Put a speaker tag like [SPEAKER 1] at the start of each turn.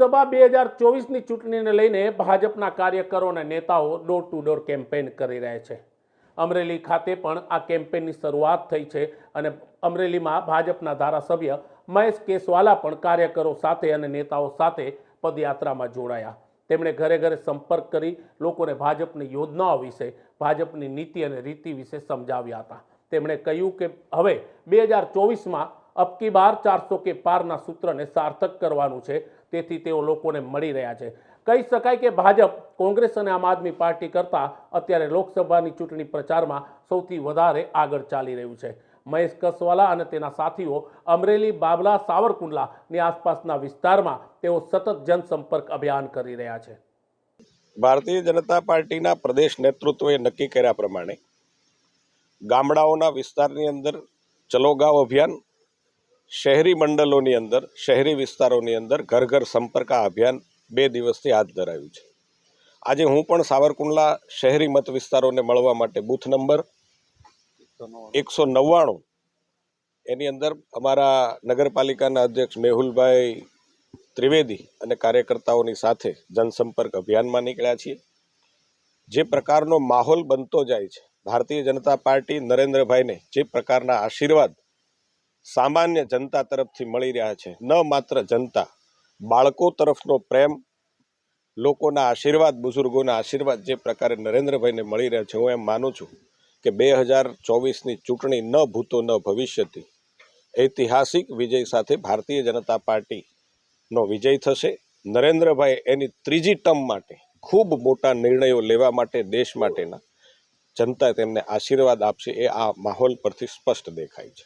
[SPEAKER 1] લોકસભા બે હજાર ચોવીસની ચૂંટણીને લઈને ભાજપના કાર્યકરો અને નેતાઓ ડોર ટુ ડોર કેમ્પેન કરી રહ્યા છે. અમરેલી ખાતે પણ આ કેમ્પેનની શરૂઆત થઈ છે અને અમરેલીમાં ભાજપના ધારાસભ્ય મહેશ કેસવાલા પણ કાર્યકરો સાથે અને નેતાઓ સાથે પદયાત્રામાં જોડાયા. તેમણે ઘરે ઘરે સંપર્ક કરી લોકોને ભાજપની યોજનાઓ વિશે, ભાજપની નીતિ અને રીતિ વિશે સમજાવ્યા હતા. તેમણે કહ્યું કે હવે બે હજાર ચોવીસમાં અબકી બાર ચારસો કે પારના સૂત્રને સાર્થક કરવાનું છે તેથી તેઓ લોકોને મળી રહ્યા છે. કહી શકાય કે ભાજપ કોંગ્રેસ અને આમ આદમી પાર્ટી કરતાં અત્યારે લોકસભાની ચૂંટણી પ્રચારમાં સૌથી વધારે આગળ ચાલી રહ્યું છે. મહેશ કસવાલા અને તેના સાથીઓ અમરેલી, બાબલા, સાવરકુંડલાની આસપાસના વિસ્તારમાં તેઓ સતત જનસંપર્ક અભિયાન કરી રહ્યા છે.
[SPEAKER 2] ભારતીય જનતા પાર્ટીના પ્રદેશ નેતૃત્વએ નક્કી કર્યા પ્રમાણે ગામડાઓના વિસ્તારની અંદર ચલો ગાંવ અભિયાન શહેરી મંડળોની અંદર, શહેરી વિસ્તારોની અંદર ઘર ઘર સંપર્ક અભિયાન બે દિવસથી હાથ ધરાયું છે. આજે હું પણ સાવરકુંડલા શહેરી મત વિસ્તારોને મળવા માટે બૂથ નંબર એકસો નવ્વાણું એની અંદર અમારા નગરપાલિકાના અધ્યક્ષ મેહુલભાઈ ત્રિવેદી અને કાર્યકર્તાઓની સાથે જનસંપર્ક અભિયાનમાં નીકળ્યા છીએ. જે પ્રકારનો માહોલ બનતો જાય છે, ભારતીય જનતા પાર્ટી નરેન્દ્રભાઈને જે પ્રકારના આશીર્વાદ સામાન્ય જનતા તરફથી મળી રહ્યા છે. ન માત્ર જનતા, બાળકો તરફનો પ્રેમ, લોકોના આશીર્વાદ, બુઝુર્ગોના આશીર્વાદ જે પ્રકારે નરેન્દ્રભાઈને મળી રહ્યા છે, હું એમ માનું છું કે બે હજાર ચોવીસની ચૂંટણી ન ભૂતો ન ભવિષ્યથી ઐતિહાસિક વિજય સાથે ભારતીય જનતા પાર્ટીનો વિજય થશે. નરેન્દ્રભાઈ એની ત્રીજી ટર્મ માટે ખૂબ મોટા નિર્ણયો લેવા માટે, દેશ માટેના જનતા તેમને આશીર્વાદ આપશે એ આ માહોલ પરથી સ્પષ્ટ દેખાય છે.